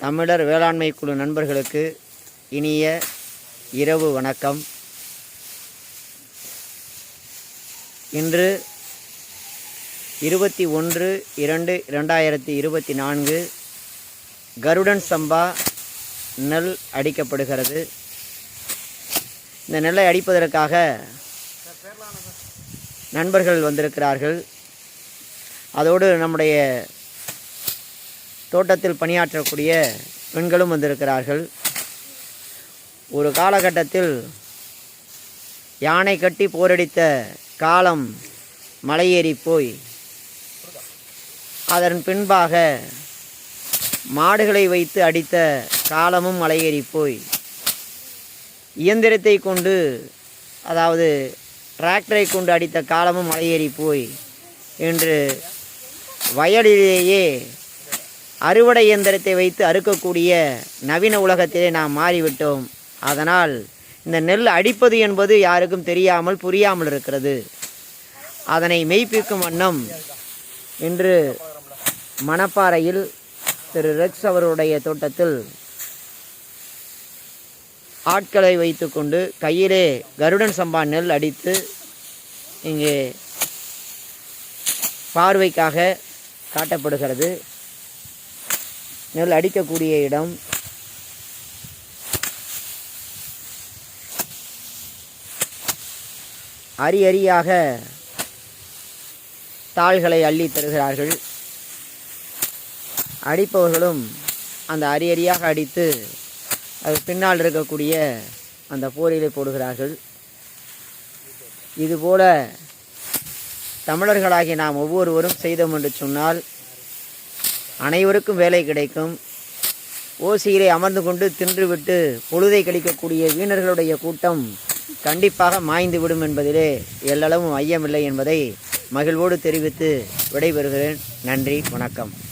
தமிழர் வேளாண்மை குழு நண்பர்களுக்கு இனிய இரவு வணக்கம். இன்று இருபத்தி ஒன்று இரண்டு இரண்டாயிரத்தி இருபத்தி நான்கு கருடன் சம்பா நெல் அடிக்கப்படுகிறது. இந்த நெல்லை அடிப்பதற்காக நண்பர்கள் வந்திருக்கிறார்கள். அதோடு நம்முடைய தோட்டத்தில் பணியாற்றக்கூடிய பெண்களும் வந்திருக்கிறார்கள். ஒரு காலகட்டத்தில் யானை கட்டி போரடித்த காலம் மலையேறி போய் அதன் பின்பாக மாடுகளை வைத்து அடித்த காலமும் மலையேறி போய் இயந்திரத்தை கொண்டு அதாவது டிராக்டரை கொண்டு அடித்த காலமும் மலையேறி போய் என்று வயலிலேயே அறுவடை இயந்திரத்தை வைத்து அறுக்கக்கூடிய நவீன உலகத்திலே நாம் மாறிவிட்டோம். அதனால் இந்த நெல் அடிப்பது என்பது யாருக்கும் தெரியாமல் புரியாமல் இருக்கிறது. அதனை மெய்ப்பிக்கும் வண்ணம் இன்று மணப்பாறையில் திரு ரெக்ஸ் அவருடைய தோட்டத்தில் ஆட்களை வைத்துக்கொண்டு கையிலே கருடன் சம்பா நெல் அடித்து இங்கே பார்வைக்காக காட்டப்படுகிறது. நெல் அடிக்கக்கூடிய இடம். அரி அரியாக தாள்களை அள்ளி தருகிறார்கள். அடிப்பவர்களும் அந்த அரி அரியாக அடித்து அது பின்னால் இருக்கக்கூடிய அந்த போரிலே போடுகிறார்கள். இதுபோல தமிழர்களாகிய நாம் ஒவ்வொருவரும் செய்தோம் என்று சொன்னால் அனைவருக்கும் வேலை கிடைக்கும். ஓசியிலே அமர்ந்து கொண்டு தின்றுவிட்டு பொழுதை கழிக்கக்கூடிய வீணர்களுடைய கூட்டம் கண்டிப்பாக மாய்ந்து விடும் என்பதிலே எல்லளவும் ஐயமில்லை என்பதை மகிழ்வோடு தெரிவித்து விடைபெறுகிறேன். நன்றி வணக்கம்.